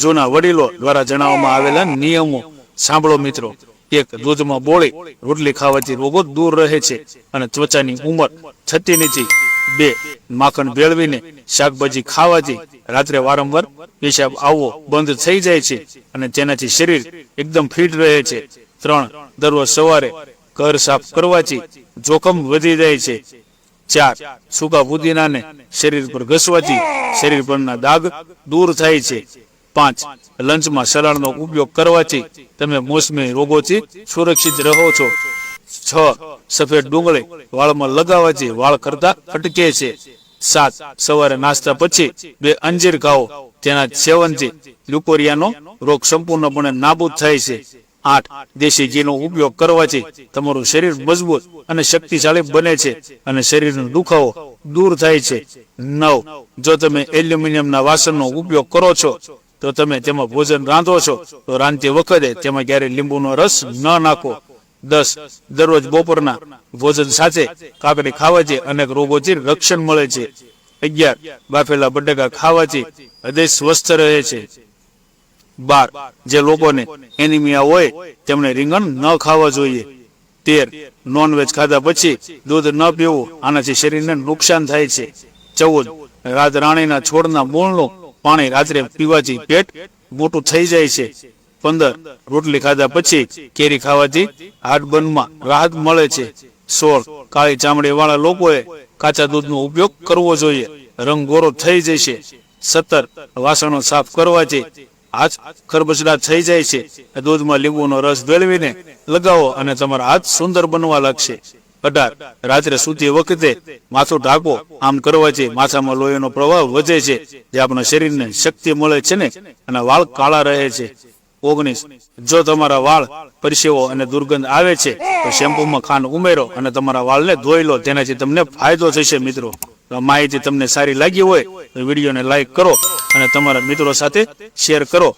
જૂના વડીલો દ્વારા જણાવવામાં આવેલા નિયમો. સાંભળો મિત્રો, એક દૂધમાં બોળી રોટલી ખાવાથી રોગો દૂર રહે છે અને ત્વચાની ઉંમર છતી નથી બે, માખણ ભેળવીને શાકભાજી ખાવાથી રાત્રે વારંવાર પેશાબ આવવો બંધ થઈ જાય છે અને તેનાથી શરીર એકદમ ફિટ રહે છે. ત્રણ, દરરોજ સવારે ઘર સાફ કરવાથી જોખમ વધી જાય છે. ચાર, સૂકા પુદીનાને શરીર પર ઘસવાથી શરીર પરના દાગ દૂર થાય છે. પાંચ. લંચમાં સલાડનો ઉપયોગ કરવાથી તમે મોસમી રોગોથી સુરક્ષિત રહો છો. છ. સફેદ ડુંગળી વાળમાં લગાવવાથી વાળ કરતા અટકે છે. સાત. સવારે નાસ્તા પછી બે અંજીર ખાઓ. તેના સેવનથી લ્યુકોરિયાનો રોગ સંપૂર્ણપણે નાબૂદ થાય છે. આઠ. દેશી ઘીનો ઉપયોગ કરવાથી તમારું શરીર મજબૂત અને શક્તિશાળી બને છે અને શરીરનો દુખાવો દૂર થાય છે. નવ. જો તમે એલ્યુમિનિયમના વાસણનો ઉપયોગ કરો છો તો તમે તેમાં ભોજન રાંધો છો, તો રાંધતી વખતે તેમાં ક્યારે લીંબુનો રસ ન નાખો. દસ, દરરોજ બપોરના ભોજન સાથે કાકડી ખાવાથી અનેક રોગોથી રક્ષણ મળે છે. અગિયાર, બાફેલા બટેકા ખાવાથી હૃદય સ્વસ્થ રહે છે. બાર, જે લોકોને એનિમિયા હોય તેમણે રીંગણ ન ખાવા જોઈએ. તેર, નોનવેજ ખાધા પછી દૂધ ન પીવું, આનાથી શરીરને નુકસાન થાય છે. ચૌદ, રાત રાણીના છોડના મૂળનું પાણી રાત્રે પીવાથી પેટ મોટું થઈ જાય છે. પંદર, રોટલી ખાધા પછી કેરી ખાવાથી હાડબંધમાં રાહત મળે છે. સોળ, કાળી ચામડી વાળા લોકોએ કાચા દૂધનો ઉપયોગ કરવો જોઈએ. રંગ ગોરો થઈ જશે સત્તર, વાસણો સાફ કરવાથી હાથ ખરબચડા થઈ જાય છે. દૂધમાં લીંબુનો રસ વેળવીને લગાવો અને તમારા હાથ સુંદર બનવા લાગશે. અઢાર. રાત્રે સૂતી વખતે માથું ઢાંકો આમ કરવાથી માથામાં લોહીનો પ્રવાહ વધે છે. જે આપણા શરીરને શક્તિ મળે છે ને? અને વાળ કાળા રહે છે. ઓગણીસ. જો તમારા વાળ પરસેવો અને દુર્ગંધ આવે છે, તો શેમ્પૂમાં ખાંડ ઉમેરો અને તમારા વાળને ધોઈ લો. તેનાથી તમને ફાયદો થશે મિત્રો. માહિતી તમને સારી લાગી હોય તો વિડીયોને લાઈક કરો અને તમારા મિત્રો સાથે શેર કરો.